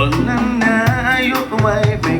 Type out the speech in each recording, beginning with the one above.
Don't know you, my baby.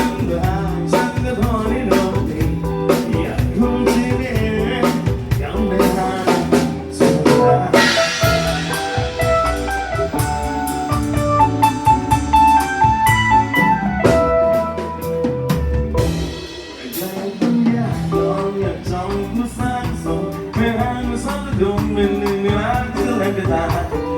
I'm trong bước sáng sông Mẹ hai mươi sáu đồng mình đừng nên ai cứ em